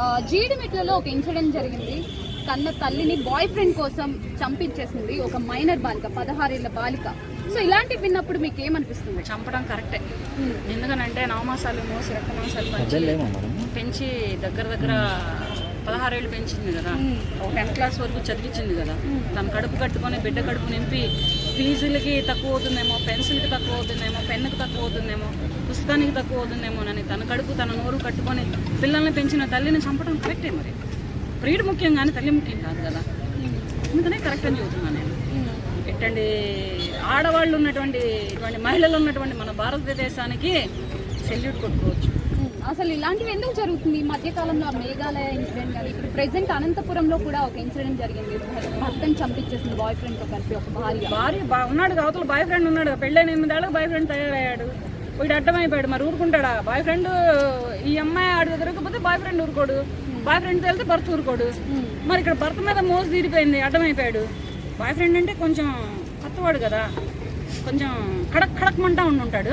ఆ, జీడిమెట్లలో ఒక ఇన్సిడెంట్ జరిగింది. కన్న తల్లిని బాయ్ ఫ్రెండ్ కోసం చంపించేసింది ఒక మైనర్ బాలిక పదహారేళ్ళ బాలిక. సో ఇలాంటివి విన్నప్పుడు మీకు ఏమనిపిస్తుంది చంపడం కరెక్టే. ఎందుకనంటే నవమాసాలు మోసి రక్తమాసాలు పెంచి పెంచి దగ్గర దగ్గర పదహారేళ్ళు పెంచింది కదా. ఒక టెన్త్ క్లాస్ వరకు చదివించింది కదా. తన కడుపు కట్టుకొని బిడ్డ కడుపు నింపి ఫీజులకి తక్కువ అవుతుందేమో పెన్సిల్కి తక్కువ అవుతుందేమో పెన్నుకి తక్కువ అవుతుందేమో పుస్తకానికి తక్కువ అవుతుందేమో అని తన కడుపు తన నోరు కట్టుకొని పిల్లల్ని పెంచిన తల్లిని చంపడం కరెక్టే మరి? ప్రియుడు ముఖ్యం కానీ తల్లి ముఖ్యం కాదు కదా? అందుకనే కరెక్ట్ అని చెబుతున్నాను నేను. ఎట్టండి ఆడవాళ్ళు ఉన్నటువంటి ఇటువంటి మహిళలు ఉన్నటువంటి మన భారతదేశానికి సెల్యూట్ కొట్టుకోవచ్చు. అసలు ఇలాంటివి ఎందుకు జరుగుతుంది? ఈ మధ్య కాలంలో ఆ మేఘాలయ ఇన్సిడెంట్ కానీ ఇప్పుడు ప్రెసెంట్ అనంతపురంలో కూడా ఒక ఇన్సిడెంట్ జరిగింది. భర్తను చంపించేసింది బాయ్ ఫ్రెండ్తో కలిపి ఒక భార్య. భార్య ఉన్నాడు అవతల బాయ్ ఫ్రెండ్ ఉన్నాడు పెళ్ళైన ఎనిమిదేళ్ళకి బాయ్ ఫ్రెండ్ తయారయ్యాడు. వీడు అడ్డమైపోయాడు మరి ఊరుకుంటాడా? బాయ్ ఫ్రెండ్ ఈ అమ్మాయి ఆడి తిరగకపోతే బాయ్ ఫ్రెండ్ ఊరుకోడు. బాయ్ ఫ్రెండ్ వెళ్తే భర్త ఊరుకోడు. ఉమ్, మరి ఇక్కడ భర్త మీద మోసు తీరిపోయింది అడ్డమైపోయాడు. బాయ్ ఫ్రెండ్ అంటే కొంచెం కొత్తవాడు కదా. కొంచెం ఖడక్ ఖడక్ మంటా ఉండి ఉంటాడు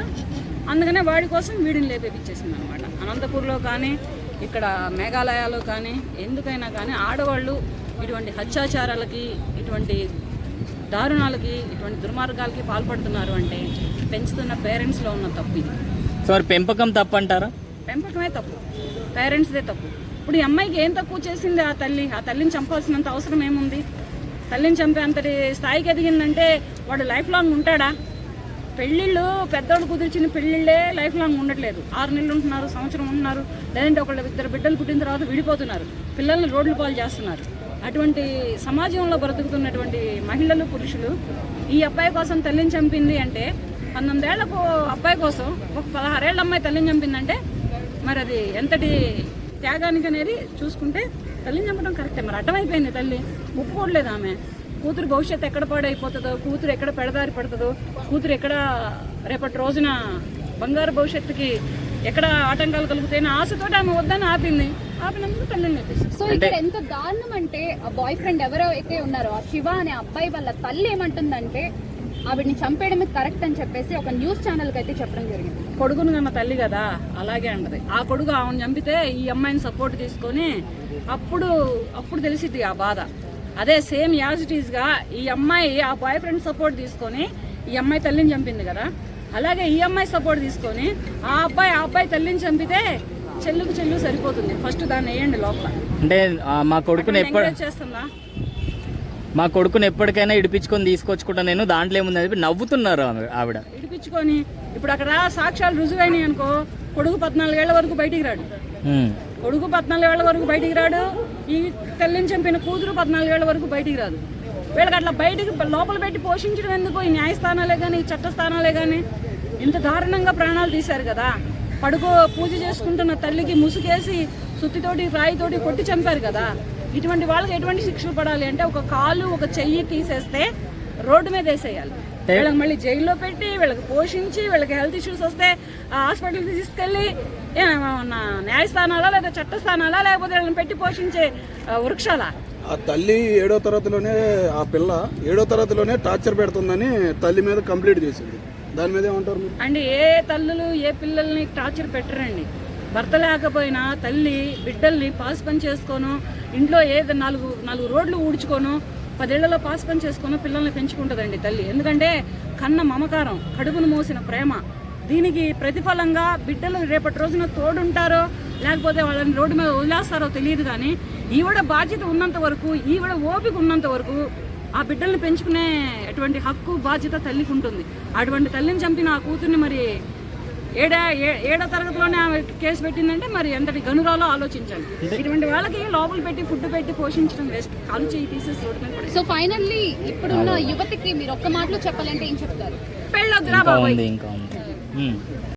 అందుకనే వాడి కోసం వీడిని లేపేపించేసింది అనమాట అనంతపూర్లో కానీ ఇక్కడ మేఘాలయాలో కానీ ఎందుకైనా కానీ ఆడవాళ్ళు ఇటువంటి హత్యాచారాలకి ఇటువంటి దారుణాలకి ఇటువంటి దుర్మార్గాలకి పాల్పడుతున్నారు అంటే పెంచుతున్న పేరెంట్స్లో ఉన్న తప్పు ఇది. సో మరి పెంపకం తప్పంటారా? పెంపకమే తప్పు. పేరెంట్స్దే తప్పు. ఇప్పుడు ఈ అమ్మాయికి ఏం తక్కువ చేసింది ఆ తల్లి? ఆ తల్లిని చంపాల్సినంత అవసరం ఏముంది? తల్లిని చంపే అంతటి స్థాయికి ఎదిగిందంటే వాడు లైఫ్ లాంగ్ ఉంటాడా? పెళ్ళిళ్ళు పెద్దోళ్ళు కుదిర్చిన పెళ్ళిళ్ళే లైఫ్ లాంగ్ ఉండట్లేదు. ఆరు నెలలు ఉంటున్నారు సంవత్సరం ఉంటున్నారు లేదంటే ఒకళ్ళ ఇద్దరు బిడ్డలు పుట్టిన తర్వాత విడిపోతున్నారు. పిల్లల్ని రోడ్లు పాలు చేస్తున్నారు. అటువంటి సమాజంలో బ్రతుకుతున్నటువంటి మహిళలు పురుషులు ఈ అబ్బాయి కోసం తల్లిని చంపింది అంటే పంతొమ్మిదేళ్ళకు అబ్బాయి కోసం ఒక పదహారేళ్ళ అమ్మాయి తల్లిని చంపిందంటే మరి అది ఎంతటి త్యాగానికి అనేది చూసుకుంటే తల్లిని చంపడం కరెక్టే. మరి అడ్డమైపోయింది తల్లి. ఒప్పుకోవట్లేదు ఆమె. కూతురు భవిష్యత్తు ఎక్కడ పాడైపోతుందో కూతురు ఎక్కడ పెడదారి పడుతుందో కూతురు ఎక్కడ రేపటి రోజున బంగారు భవిష్యత్తుకి ఎక్కడ ఆటంకాలు కలుగుతాయని ఆశతోటి ఆమె వద్దని ఆపింది. ఆపినందుకు తల్లిని సో ఇక్కడ ఎంత దారుణం అంటే ఆ బాయ్ ఫ్రెండ్ ఎవరో అయితే ఉన్నారో ఆ శివ అనే అబ్బాయి వాళ్ళ తల్లి ఏమంటుందంటే ఆవిడ్ని చంపేయడమే కరెక్ట్ అని చెప్పేసి ఒక న్యూస్ ఛానల్కి అయితే చెప్పడం జరిగింది. కొడుకును కన్న తల్లి కదా అలాగే అంటది. ఆ కొడుకు ఆమెను చంపితే ఈ అమ్మాయిని సపోర్ట్ తీసుకొని అప్పుడు అప్పుడు తెలిసిద్ది ఆ బాధ. అదే సేమ్ యాజ్ ఇట్ ఈస్గా ఈ అమ్మాయి ఆ బాయ్ ఫ్రెండ్ సపోర్ట్ తీసుకొని ఈ అమ్మాయి తల్లిని చంపింది కదా. అలాగే ఈ అమ్మాయి సపోర్ట్ తీసుకొని ఆ అబ్బాయి ఆ అబ్బాయి తల్లిని చంపితే చెల్లుకు చెల్లు సరిపోతుంది. ఫస్ట్ దాన్ని వేయండి లోపల. అంటే మా కొడుకుని ఎప్పుడు చేస్తుందా మా కొడుకుని ఎప్పటికైనా ఇడిపించుకొని తీసుకొచ్చుకుంటా నేను దాంట్లో ఏముంది అని చెప్పి నవ్వుతున్నారు ఆవిడ. ఇడిపించుకొని ఇప్పుడు అక్కడ సాక్ష్యాలు రుజువైనాయి అనుకో కొడుకు పద్నాలుగేళ్ళ వరకు బయటికి రాడు. కొడుకు పద్నాలుగేళ్ళ వరకు బయటికి రాడు. ఈ తల్లిని చంపిన కూతురు పద్నాలుగేళ్ళ వరకు బయటికి రాదు. వీళ్ళకి అట్లా బయటికి లోపల పెట్టి పోషించడం ఎందుకు? ఈ న్యాయస్థానాలే కానీ ఈ చట్టస్థానాలే కానీ ఇంత దారుణంగా ప్రాణాలు తీశారు కదా. పడుకో పూజ చేసుకుంటున్న తల్లికి ముసుగేసి సుత్తితోటి రాయితోటి కొట్టి చంపారు కదా. ఇటువంటి వాళ్ళకి ఎటువంటి శిక్షలు పడాలి అంటే ఒక కాలు ఒక చెయ్యి తీసేస్తే రోడ్డు మీద వేసేయాలి. వీళ్ళకి మళ్ళీ జైల్లో పెట్టి వీళ్ళకి పోషించి వీళ్ళకి హెల్త్ ఇష్యూస్ వస్తే ఆ హాస్పిటల్కి తీసుకెళ్ళి న్యాయస్థానాలా లేదా చట్టస్థానాలా లేకపోతే వీళ్ళని పెట్టి పోషించే వృక్షాలా? ఆ తల్లి ఏడో తరగతిలోనే ఆ పిల్ల ఏడో తరగతిలోనే టార్చర్ పెడుతుందని తల్లి మీద కంప్లీట్ చేసింది. దాని మీద ఏమంటారు అండి ఏ తల్లులు ఏ పిల్లల్ని టార్చర్ పెట్టరండి. భర్త లేకపోయినా తల్లి బిడ్డల్ని పాస్ పని చేసుకోను ఇంట్లో ఏదో నాలుగు నాలుగు రోడ్లు ఊడ్చుకోను పదేళ్ళలో పాస్ పని చేసుకోను పిల్లల్ని పెంచుకుంటుందండి తల్లి. ఎందుకంటే కన్న మమకారం కడుపును మోసిన ప్రేమ. దీనికి ప్రతిఫలంగా బిడ్డలు రేపటి రోజున తోడుంటారో లేకపోతే వాళ్ళని రోడ్డు మీద వదిలేస్తారో తెలియదు కానీ ఈవిడ బాధ్యత ఉన్నంత వరకు ఈవిడ ఓపిక ఉన్నంత వరకు ఆ బిడ్డల్ని పెంచుకునే అటువంటి హక్కు బాధ్యత తల్లికి ఉంటుంది అటువంటి తల్లిని చంపిన ఆ కూతుర్ని మరి ఏడా ఏ- ఏడో తరగతిలోనే ఆమె కేసు పెట్టిందంటే మరి ఎంతటి గనురాలో ఆలోచించాలి. ఇటువంటి వాళ్ళకి లోపల పెట్టి ఫుడ్ పెట్టి పోషించడం వేస్ట్. కాలు చేయి తీసేసి రోడ్డు మీద. సో ఫైనల్లీ ఇప్పుడున్న యువతికి మీరు ఒక్క మాటలో చెప్పాలంటే ఏం చెప్తారు? పెళ్ళొద్దురా బాబాయ్.